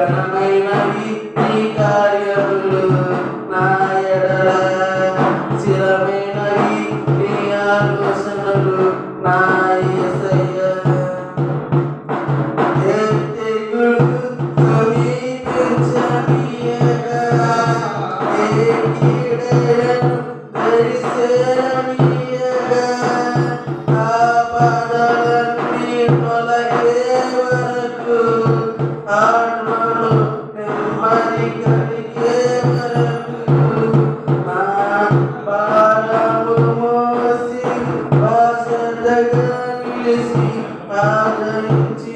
నూతనమైనవి నీ నా ఎడల స్థిరమైనవి నీ నా అంతగా నిలిచి ఆదరించి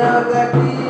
Será daqui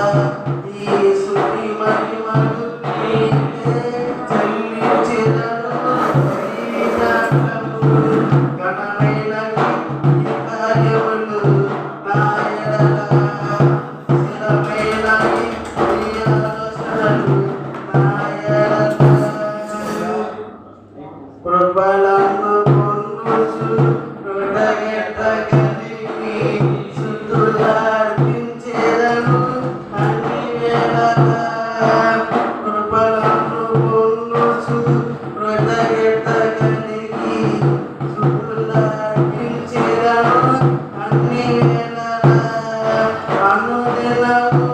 కృపలను పొందు కృతజ్ఞతగలిగి శుద్ధులార్పించేదను అన్ని వేళలా కృపలను పొందు కృతజ్ఞతగలిగి శుద్ధులార్పించేదను అన్ని వేళలా అనుదినము